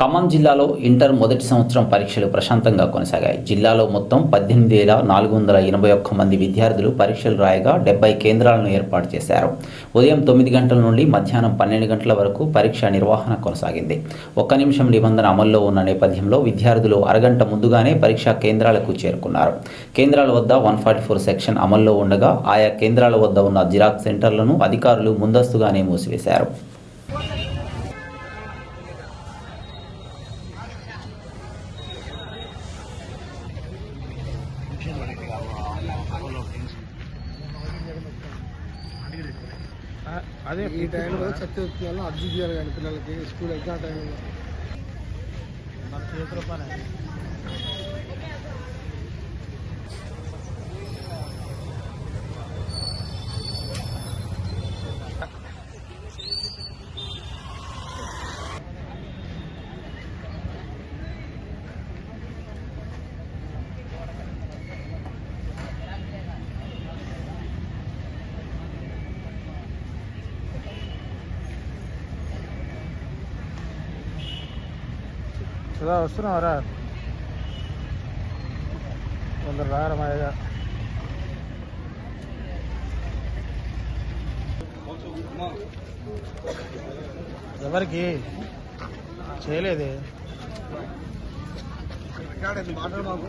ఖమ్మం జిల్లాలో ఇంటర్ మొదటి సంవత్సరం పరీక్షలు ప్రశాంతంగా కొనసాగాయి. జిల్లాలో మొత్తం పద్దెనిమిది వేల నాలుగు వందల ఎనభై ఒక్క మంది విద్యార్థులు పరీక్షలు రాయగా డెబ్బై కేంద్రాలను ఏర్పాటు చేశారు. ఉదయం తొమ్మిది గంటల నుండి మధ్యాహ్నం పన్నెండు గంటల వరకు పరీక్ష నిర్వహణ కొనసాగింది. ఒక్క నిమిషం నిబంధన అమల్లో ఉన్న నేపథ్యంలో విద్యార్థులు అరగంట ముందుగానే పరీక్షా కేంద్రాలకు చేరుకున్నారు. కేంద్రాల వద్ద వన్ ఫార్టీ ఫోర్ సెక్షన్ అమల్లో ఉండగా ఆయా కేంద్రాల వద్ద ఉన్న జిరాక్స్ సెంటర్లను అధికారులు ముందస్తుగానే మూసివేశారు. అదే ఈ టైంలో సత్యవృత్యాలను అర్జీ చేయాలి కానీ పిల్లలకి స్కూల్ ఎగ్జామ్ టైంలో. మన చేతుల పని. సుధా వస్తున్నావరా? కొందరు రారా మా దగ్గర ఎవరికి? చేయలేదే. మాట్లాడమాకు